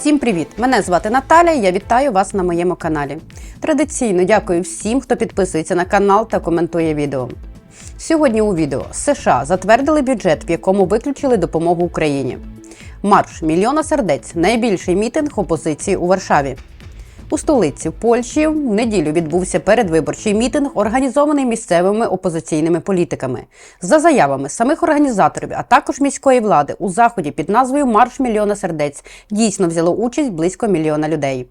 Всім привіт! Мене звати Наталя. Я вітаю вас на моєму каналі. Традиційно дякую всім, хто підписується на канал та коментує відео. Сьогодні у відео США затвердили бюджет, в якому виключили допомогу Україні. Марш мільйона сердець найбільший мітинг опозиції у Варшаві. У столиці Польщі в неділю відбувся передвиборчий мітинг, організований місцевими опозиційними політиками. За заявами самих організаторів, а також міської влади, у заході під назвою Марш мільйона сердець дійсно взяло участь близько мільйона людей.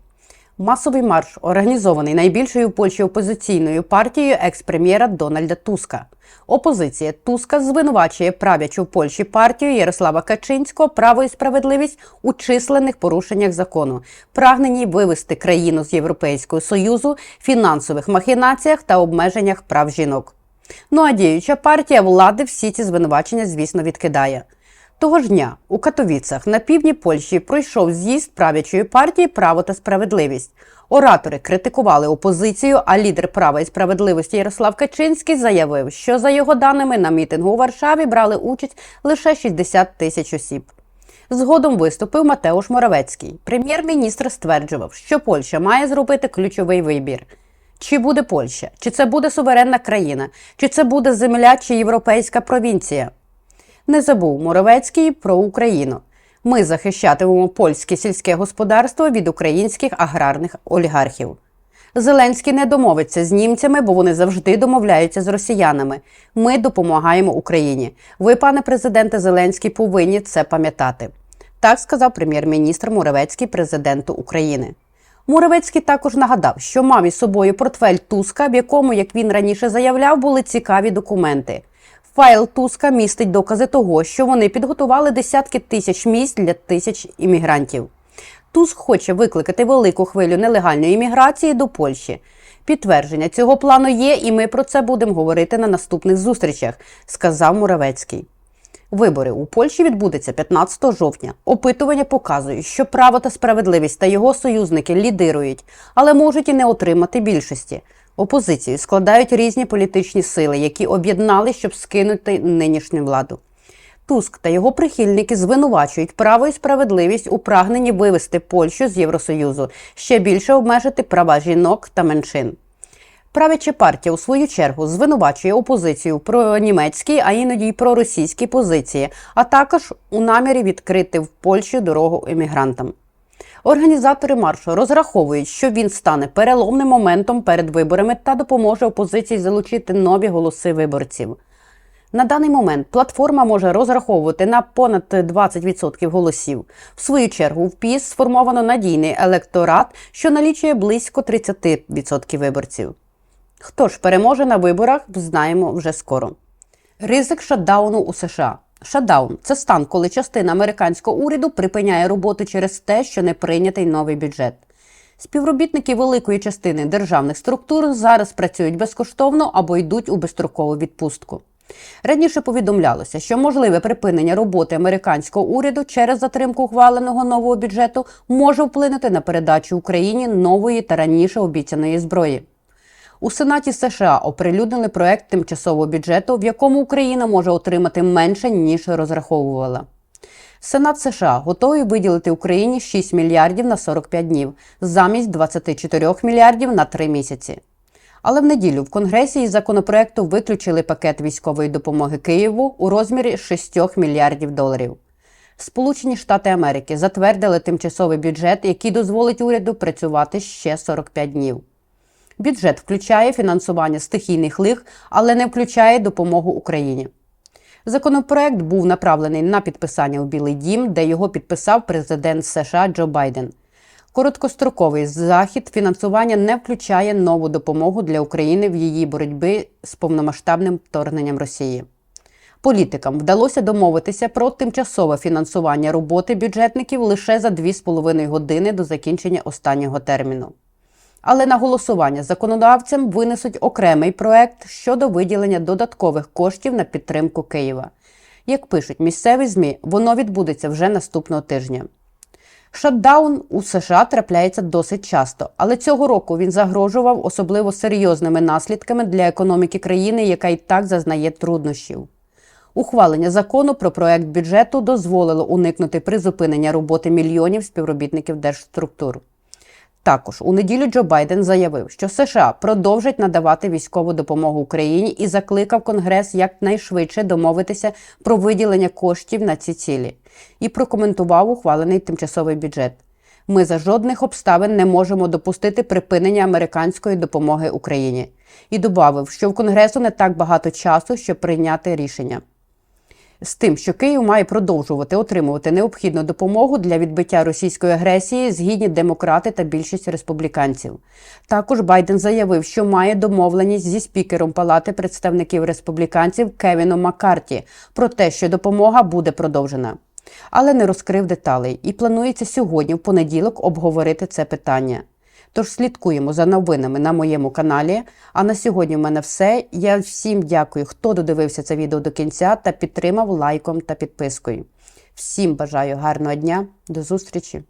Масовий марш організований найбільшою в Польщі опозиційною партією екс-прем'єра Дональда Туска. Опозиція Туска звинувачує правлячу в Польщі партію Ярослава Качинського право і справедливість у численних порушеннях закону, прагненні вивести країну з Європейського союзу, фінансових махінаціях та обмеженнях прав жінок. Ну а діюча партія влади всі ці звинувачення, звісно, відкидає. Того ж дня у Катовіцах на півдні Польщі пройшов з'їзд правлячої партії Право та справедливість. Оратори критикували опозицію, а лідер права і справедливості Ярослав Качинський заявив, що за його даними на мітингу у Варшаві брали участь лише 60 тисяч осіб. Згодом виступив Матеуш Моравецький. Прем'єр-міністр стверджував, що Польща має зробити ключовий вибір. Чи буде Польща, чи це буде суверенна країна, чи це буде земля чи європейська провінція? Не забув Моровецький про Україну. Ми захищатимемо польське сільське господарство від українських аграрних олігархів. Зеленський не домовиться з німцями, бо вони завжди домовляються з росіянами. Ми допомагаємо Україні. Ви, пане президенте Зеленський, повинні це пам'ятати. Так сказав прем'єр-міністр Муравецький президенту України. Муравецький також нагадав, що мав із собою портфель Туска, в якому, як він раніше заявляв, були цікаві документи. Файл Туска містить докази того, що вони підготували десятки тисяч місць для тисяч іммігрантів. Туск хоче викликати велику хвилю нелегальної імміграції до Польщі. Підтвердження цього плану є, і ми про це будемо говорити на наступних зустрічах, сказав Муравецький. Вибори у Польщі відбудуться 15 жовтня. Опитування показують, що право та справедливість та його союзники лідирують, але можуть і не отримати більшості. Опозицію складають різні політичні сили, які об'єднали, щоб скинути нинішню владу. Туск та його прихильники звинувачують право і справедливість у прагненні вивести Польщу з Євросоюзу, ще більше обмежити права жінок та меншин. Правяча партія у свою чергу звинувачує опозицію про німецькі, а іноді й про російські позиції, а також у намірі відкрити в Польщі дорогу емігрантам. Організатори маршу розраховують, що він стане переломним моментом перед виборами та допоможе опозиції залучити нові голоси виборців. На даний момент платформа може розраховувати на понад 20% голосів. В свою чергу в ПІС сформовано надійний електорат, що налічує близько 30% виборців. Хто ж переможе на виборах, знаємо вже скоро. Ризик шатдауну у США. Шатдаун – це стан, коли частина американського уряду припиняє роботу через те, що не прийнятий новий бюджет. Співробітники великої частини державних структур зараз працюють безкоштовно або йдуть у безстрокову відпустку. Раніше повідомлялося, що можливе припинення роботи американського уряду через затримку ухваленого нового бюджету може вплинути на передачу Україні нової та раніше обіцяної зброї. У Сенаті США оприлюднили проект тимчасового бюджету, в якому Україна може отримати менше ніж розраховувала. Сенат США готовий виділити Україні 6 мільярдів на 45 днів замість 24 мільярдів на 3 місяці. Але в неділю в Конгресі із законопроекту виключили пакет військової допомоги Києву у розмірі 6 мільярдів доларів. Сполучені Штати Америки затвердили тимчасовий бюджет, який дозволить уряду працювати ще 45 днів. Бюджет включає фінансування стихійних лих, але не включає допомогу Україні. Законопроект був направлений на підписання у Білий Дім, де його підписав президент США Джо Байден. Короткостроковий захід фінансування не включає нову допомогу для України в її боротьбі з повномасштабним вторгненням Росії. Політикам вдалося домовитися про тимчасове фінансування роботи бюджетників лише за 2,5 години до закінчення останнього терміну. Але на голосування законодавцям винесуть окремий проект щодо виділення додаткових коштів на підтримку Києва. Як пишуть місцеві ЗМІ, воно відбудеться вже наступного тижня. Шатдаун у США трапляється досить часто, але цього року він загрожував особливо серйозними наслідками для економіки країни, яка і так зазнає труднощів. Ухвалення закону про проект бюджету дозволило уникнути призупинення роботи мільйонів співробітників держструктур. Також у неділю Джо Байден заявив, що США продовжать надавати військову допомогу Україні і закликав Конгрес якнайшвидше домовитися про виділення коштів на ці цілі. І прокоментував ухвалений тимчасовий бюджет. Ми за жодних обставин не можемо допустити припинення американської допомоги Україні. І додав, що в Конгресу не так багато часу, щоб прийняти рішення з тим, що Київ має продовжувати отримувати необхідну допомогу для відбиття російської агресії, згідні демократи та більшість республіканців. Також Байден заявив, що має домовленість зі спікером Палати представників республіканців Кевіном Маккарті про те, що допомога буде продовжена. Але не розкрив деталей і планується сьогодні, в понеділок, обговорити це питання. Тож слідкуємо за новинами на моєму каналі. А на сьогодні в мене все. Я всім дякую, хто додивився це відео до кінця та підтримав лайком та підпискою. Всім бажаю гарного дня, до зустрічі!